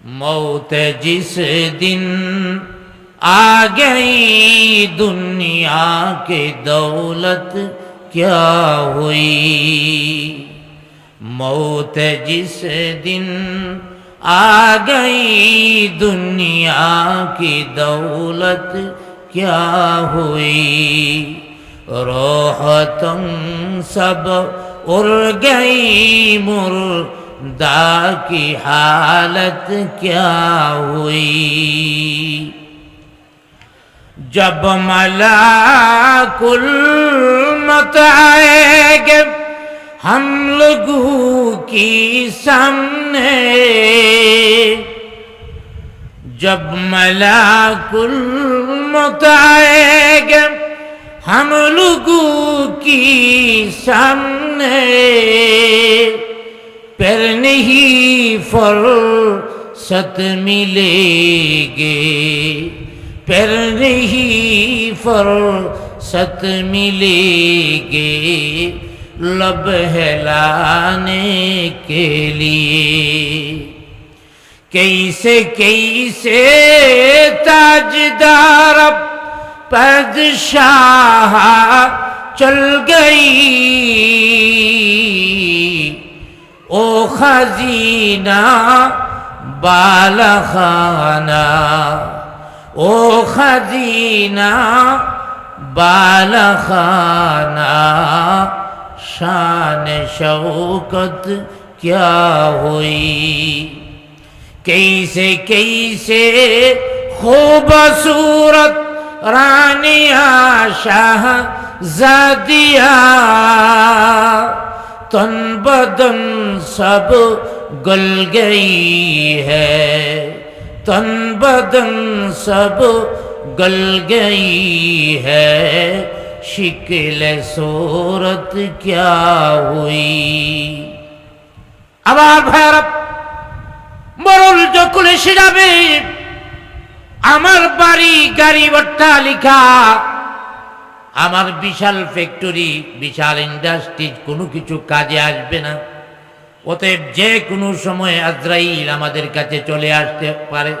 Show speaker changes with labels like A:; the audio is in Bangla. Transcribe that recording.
A: मौत जिस दिन आ गई दुनिया के दौलत क्या हुई मौत जिस दिन आ गई दुनिया की दौलत क्या हुई रोहतम सब उड़ गई मुर्दा की हालत क्या हुई? जब मलाकुल मत आएगे, हम लोगों की सामने। जब मलाकुल मत आएगे, हम लोगों की सामने। पर नहीं फुर्सत मिलेगी। पर नहीं फुर्सत मिलेगी। लब हिलाने के लिए। कैसे कैसे ताजदार पदशाह चल गई। ओ खजीना बालखाना ओ खजीना बालखाना शान शौकत क्या हुई कैसे कैसे खूबसूरत रानिया शाह जादिया तन बदन सब गल गई है तन बदन सब गल गई है शिकल सूरत क्या हुई আবার ভাইয়ারা মরল যখন এসে যাবে আমার বাড়ি গাড়ি অট্টালিকা আমার বিশাল ফ্যাক্টরি বিশাল ইন্ডাস্ট্রিজ কোনো কিছু কাজে আসবে না। অতএব যে কোনো সময় আজরাইল আমাদের কাছে চলে আসতে পারে।